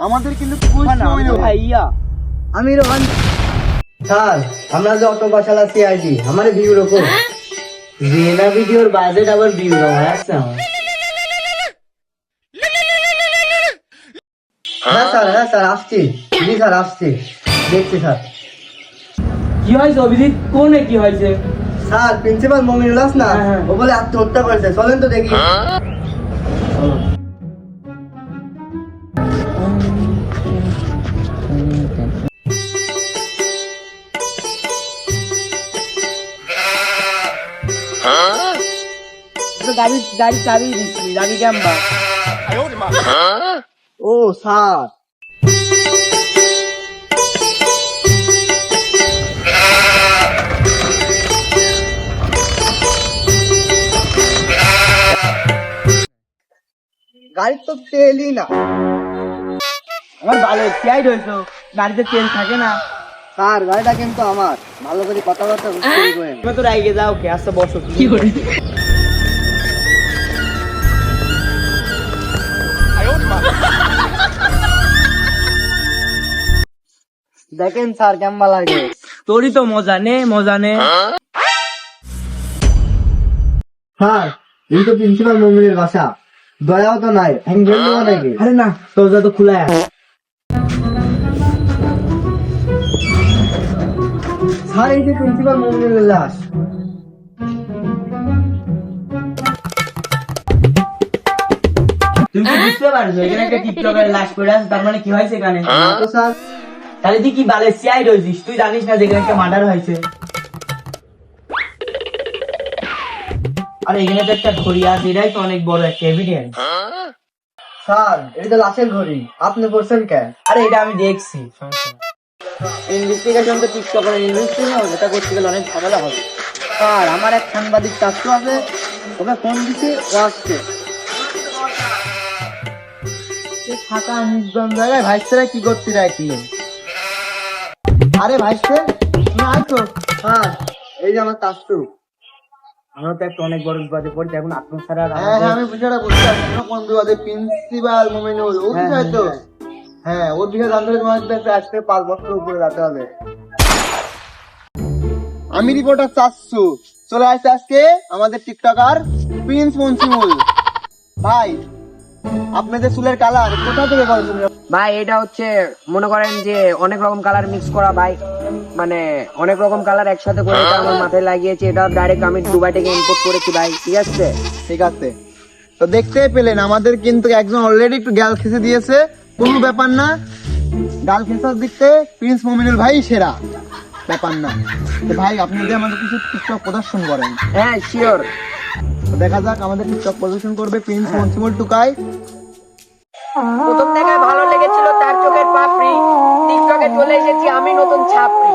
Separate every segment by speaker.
Speaker 1: আমাদের কিন্তু
Speaker 2: ভাইয়া
Speaker 3: আমি রোহান স্যার আমরা যে অটো বাসালা সিআইডি আমার ভিউ রকম রিয়েনা ভিডিওর বাজেট আবার ভিউ রকম আমার হ্যাঁ স্যার হ্যাঁ স্যার আসছি জি স্যার আসছি দেখছি স্যার
Speaker 2: কি হয়েছে অভিজিৎ কোনে কি হয়েছে
Speaker 3: স্যার প্রিন্সিপাল মমিনুল আস না
Speaker 2: হ্যাঁ, হ্যাঁ।
Speaker 3: ও বলে আত্মহত্যা করেছে চলেন তো দেখি
Speaker 2: গাড়ি গাড়ি চাবি দিচ্ছি, গাড়ি ক্যাম্বা
Speaker 3: ও, স্যার। গাড়ির তো তেলই না।
Speaker 2: আমার ভালো চাই রয়েছে, গাড়িতে তেল থাকে না।
Speaker 3: স্যার গাড়িটা কিন্তু আমার? ভালো করে কথাবার্তা বুঝতে
Speaker 2: তুমি তো রাইগে যাও কে আচ্ছা বসো। কি করে?
Speaker 3: দেখেন স্যার কেমন লাগে।
Speaker 2: তোরই তো মজা নে মজা নে।
Speaker 3: স্যার এই তো প্রিন্সিপাল মমিনের বাসা। দয়াও তো নাই দেওয়া নাকি?
Speaker 2: আরে না দরজা তো খোলা
Speaker 3: এই যে প্রিন্সিপাল লাশ।
Speaker 2: তুমি কি বুঝতে পারছ এখানে একটা টিকটকের লাশ পড়ে আছে তার মানে কি হয়েছে এখানে?
Speaker 3: তো স্যার।
Speaker 2: তাহলে তুই কি সিআই রয়েছিস? তুই জানিস না যেখানে একটা মার্ডার হয়েছে। আরে এখানে তো একটা ঘড়ি আছে এটাই তো অনেক বড় একটা এভিডেন্স
Speaker 3: স্যার এটা তো লাশের ঘড়ি। আপনি করছেন কেন
Speaker 2: আরে এটা আমি দেখছি। ইনভেস্টিগেশন তো টিকটকের ইনভেস্টিগেশন হবে এটা করতে গেলে অনেক ঝামেলা হবে।
Speaker 3: স্যার আমার এক সাংবাদিক ছাত্র আছে ওকে ফোন দিছি ও আসছে ফাঁকা নির্জন জায়গায় ভাইসরা কি করতে রাখি আরে ভাইসে তুমি আছো? হ্যাঁ এই যে আমার কাস্তু
Speaker 2: আমরা তো একটা অনেক বড় বিপদে পড়ছি এখন আপনার ছাড়া আর
Speaker 3: হ্যাঁ হ্যাঁ আমি বিষয়টা বুঝতে পারছি। কোন বিবাদে প্রিন্সিপাল মোমিনুল ও তো
Speaker 2: হ্যাঁ,
Speaker 3: ওর বিষয়ে জানতে হলে তোমার কাছে আজকে পাঁচ বছর উপরে যেতে হবে। আমি রিপোর্টার চাচ্ছু চলে আসছে আজকে আমাদের টিকটকার প্রিন্স মনসিমুল। ভাই আপনাদের চুলের কালার কোথা থেকে করেছেন
Speaker 4: ভাই এটা হচ্ছে মনে করেন যে অনেক রকম কালার মিক্স করা ভাই। মানে অনেক রকম কালার একসাথে করে এটা আমার মাথায় লাগিয়েছি। এটা ডাইরেক্ট আমি দুবাই থেকে ইম্পোর্ট করেছি ভাই ঠিক আছে?
Speaker 3: ঠিক আছে। তো দেখতেই পেলেন আমাদের কিন্তু একজন অলরেডি একটু গ্যাল খেসে দিয়েছে। কোনো ব্যাপার না। ডাল দিক থেকে প্রিন্স মমিনুল ভাই সেরা। ব্যাপার না। তো ভাই আপনি যদি আমাদের কিছু টিকটক প্রদর্শন করেন।
Speaker 4: হ্যাঁ শিওর
Speaker 3: দেখা যাক আমাদের টিকটক প্রদর্শন করবে প্রিন্স মনসিমুল টুকাই।
Speaker 4: প্রথম দেখায় ভালো লেগেছিল তার চোখের পাপড়ি। টিকটকে চলে এসেছি আমি নতুন ছাপড়ি।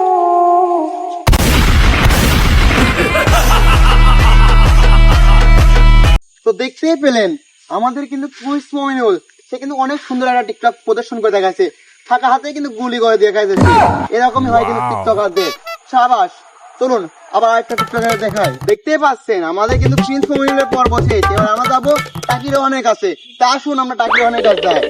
Speaker 3: তো দেখতেই পেলেন আমাদের কিন্তু কুইস মমিনুল সে কিন্তু অনেক সুন্দর একটা টিকটক প্রদর্শন করে দেখাচ্ছে থাকা হাতে কিন্তু গুলি করে দেখা যাচ্ছে এরকমই হয় কিন্তু টিকটকারদের সাবাস চলুন আবার একটা টিকটকার দেখায় দেখতেই পাচ্ছেন আমাদের কিন্তু প্রিন্স মমিনুলের পর্ব শেষ। এবার আমরা যাব টাকি অনেক আছে তা আসুন আমরা টাকি রহনের কাছে যাই।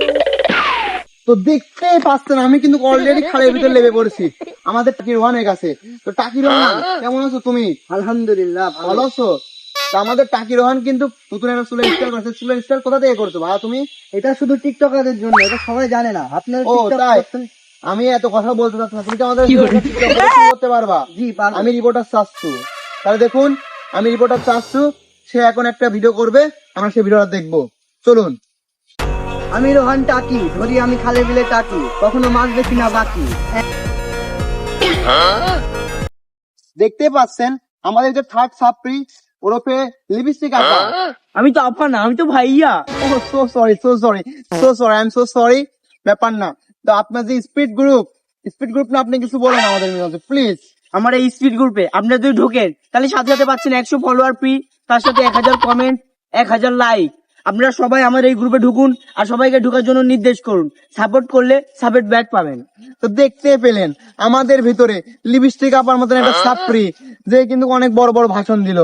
Speaker 3: তো দেখতেই পাচ্ছেন আমি কিন্তু অলরেডি খালের ভিতরে লেবে পড়েছি। আমাদের টাকি রোহানের কাছে। তো টাকি রোহান কেমন আছো তুমি? আলহামদুলিল্লাহ ভালো আছো? তা আমাদের টাকি রোহান কিন্তু নতুন একটা চুলের স্টাইল করছে চুলের স্টাইল কোথা থেকে করছ ভাই? তুমি? এটা শুধু টিকটকারদের জন্য এটা সবাই জানে না। আপনার ও তাই? আমি এত কথা বলতে চাচ্ছি না। তুমি কি আমাদের করতে পারবা। জি আমি রিপোর্টার চাচ্ছু তাহলে দেখুন আমি রিপোর্টার চাচ্ছু সে এখন একটা ভিডিও করবে আমরা সেই ভিডিওটা দেখব। চলুন। আমি রোহান টাকি ধরি আমি খালে বিলে টাকি কখনো মাছ দেখি না বাকি। দেখতে পাচ্ছেন আমাদের যে থার্ড সাপ্রি ওরফে লিপস্টিক আঁকা।
Speaker 2: আমি তো আপা না আমি তো ভাইয়া।
Speaker 3: ও so sorry so sorry so sorry I am so sorry ব্যাপার না। তো আপনার যে স্পিড গ্রুপ স্পিড গ্রুপ না আপনি কিছু বলেন আমাদের প্লিজ
Speaker 2: আমার এই স্পিড গ্রুপে আপনারা যদি ঢোকেন তাহলে সাথে সাথে পাচ্ছেন একশো ফলোয়ার ফ্রি তার সাথে এক হাজার কমেন্ট এক হাজার লাইক আপনারা সবাই আমার এই গ্রুপে ঢুকুন আর সবাইকে ঢোকার জন্য নির্দেশ করুন। সাপোর্ট করলে সাপোর্ট ব্যাক পাবেন।
Speaker 3: তো দেখতে পেলেন আমাদের ভিতরে লিপস্টিক আপার মতন একটা সাপ্রি যে কিন্তু অনেক বড় বড় ভাষণ দিল।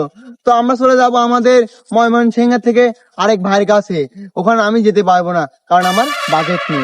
Speaker 3: তো আমরা চলে যাব আমাদের ময়মনসিংহ থেকে আরেক ভাইয়ের কাছে। ওখানে আমি যেতে পারব না, কারণ আমার বাজেট নেই।